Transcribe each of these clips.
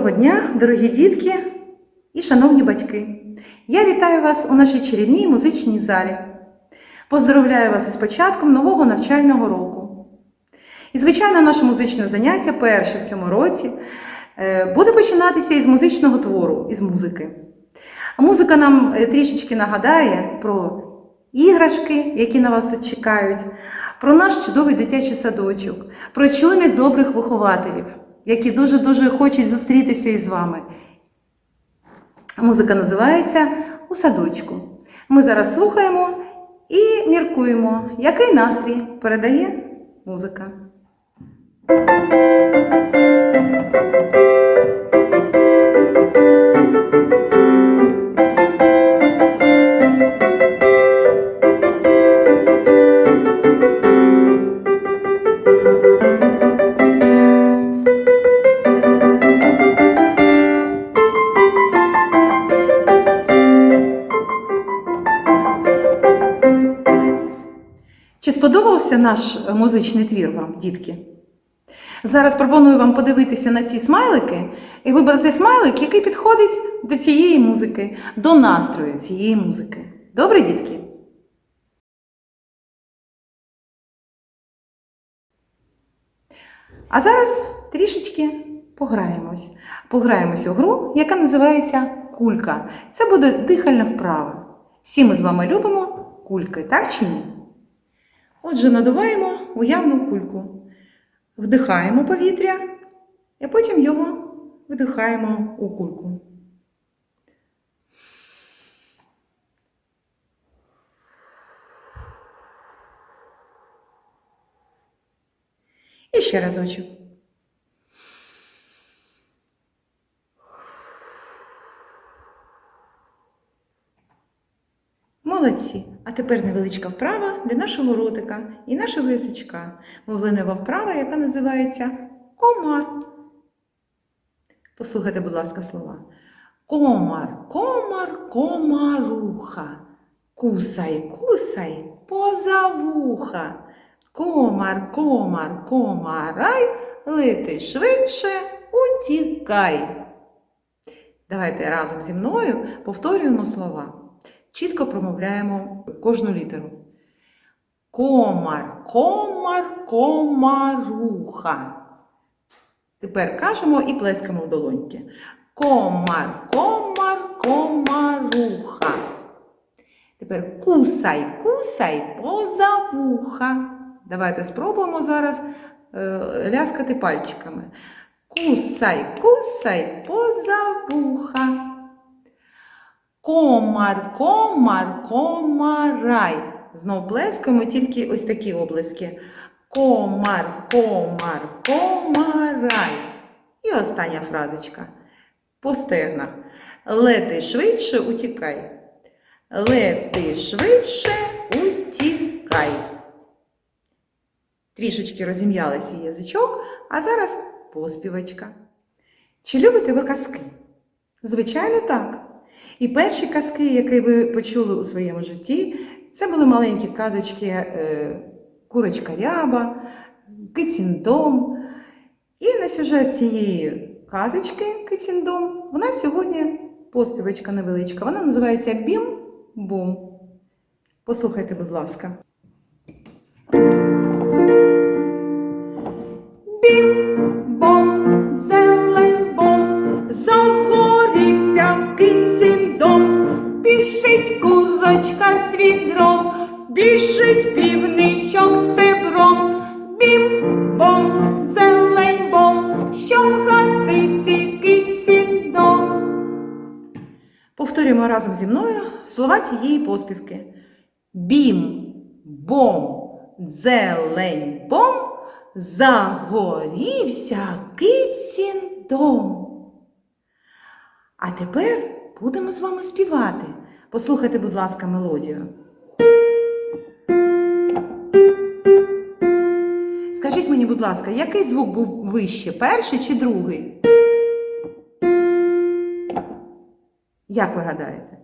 Доброго дня, дорогі дітки і шановні батьки! Я вітаю вас у нашій чарівній музичній залі. Поздоровляю вас із початком нового навчального року. І, звичайно, наше музичне заняття, перше в цьому році, е, буде починатися із музичного твору, із музики. Музика нам е, трішечки нагадає про іграшки, які на вас тут чекають, про наш чудовий дитячий садочок, про чуйних добрих вихователів, які дуже-дуже хочуть зустрітися із вами. Музика називається У садочку. Ми зараз слухаємо і міркуємо, який настрій передає музика. Сподобався наш музичний твір вам, дітки? Зараз пропоную вам подивитися на ці смайлики і вибрати смайлик, який підходить до цієї музики, до настрою цієї музики. Добре, дітки? А зараз трішечки пограємось. Пограємось у гру, яка називається кулька. Це буде дихальна вправа. Всі ми з вами любимо кульки, так чи ні? Отже, надуваємо уявну кульку. Вдихаємо повітря, а потім його видихаємо у кульку. І ще разочок. Молодці! А тепер невеличка вправа для нашого ротика і нашого язичка. Мовленева вправа, яка називається комар. Послухайте, будь ласка, слова. Комар, комар, комаруха. Кусай, кусай, поза вуха. Комар, комар, комарай, лети швидше, утікай. Давайте разом зі мною повторюємо слова. Чітко промовляємо кожну літеру. Комар, комар, комаруха. Тепер кажемо і плескаємо в долоньки. Комар, комар, комаруха. Тепер кусай, кусай, поза вуха. Давайте спробуємо зараз е, ляскати пальчиками. Кусай, кусай, поза вуха. Комар, комар, комарай. Знов плескаємо тільки ось такі облески. Комар, комар, комарай. І остання фразочка. По стегнах. Лети швидше, утікай. Лети швидше, утікай. Трішечки розім'яли свій язичок, а зараз поспівочка. Чи любите ви казки? Звичайно, так. І перші казки, які ви почули у своєму житті, це були маленькі казочки е, Курочка Ряба, Кицін дом. І на сюжет цієї казочки Кицін дом у нас сьогодні поспівочка невеличка. Вона називається Бім-бум. Послухайте, будь ласка. Бім-бом, біжить курочка з відром, біжить півничок з себром, бім-бом, зелень-бом, щоб гасити кицин дом. Повторюємо разом зі мною слова цієї поспівки. Бім, бом, зелень, бом, загорівся кицін дом. А тепер будемо з вами співати. Послухайте, будь ласка, мелодію. Скажіть мені, будь ласка, який звук був вище, перший чи другий? Як ви гадаєте?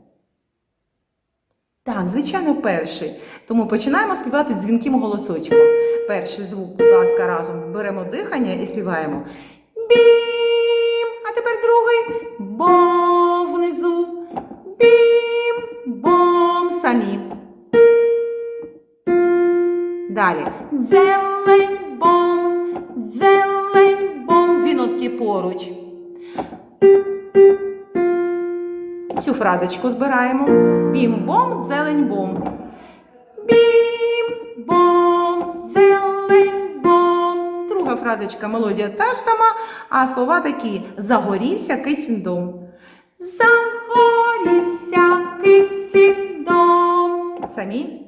Так, звичайно, перший. Тому починаємо співати дзвінким голосочком. Перший звук, будь ласка, разом беремо дихання і співаємо. Бім! самі. Далі. Дзелень бом, дзелень бом, дві нотки поруч. Цю фразочку збираємо. Бім-бом, дзелень бом. Бім-бом, дзелень бом. Друга фразочка мелодія та ж сама, а слова такі загорівся киціндом. Загорівся киціндом. Самі.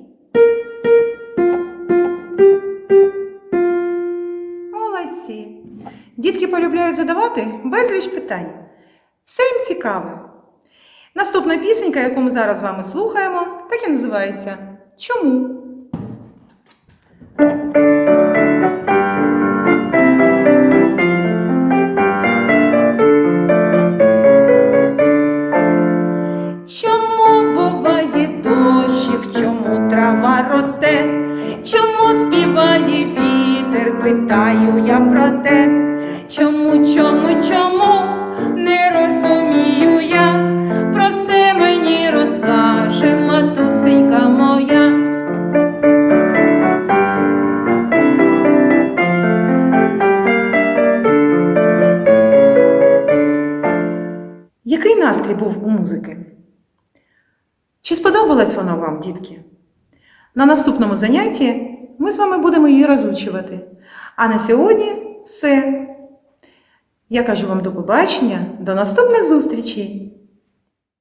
Молодці. Дітки полюбляють задавати безліч питань. Все їм цікаве. Наступна пісенька, яку ми зараз з вами слухаємо, так і називається Чому? Питаю я про те. Чому, чому, чому не розумію я? Про все мені розкаже матусенька моя. Який настрій був у музики? Чи сподобалась вона вам, дітки? На наступному занятті ми з вами будемо її розучувати. А на сьогодні все. Я кажу вам до побачення, до наступних зустрічей!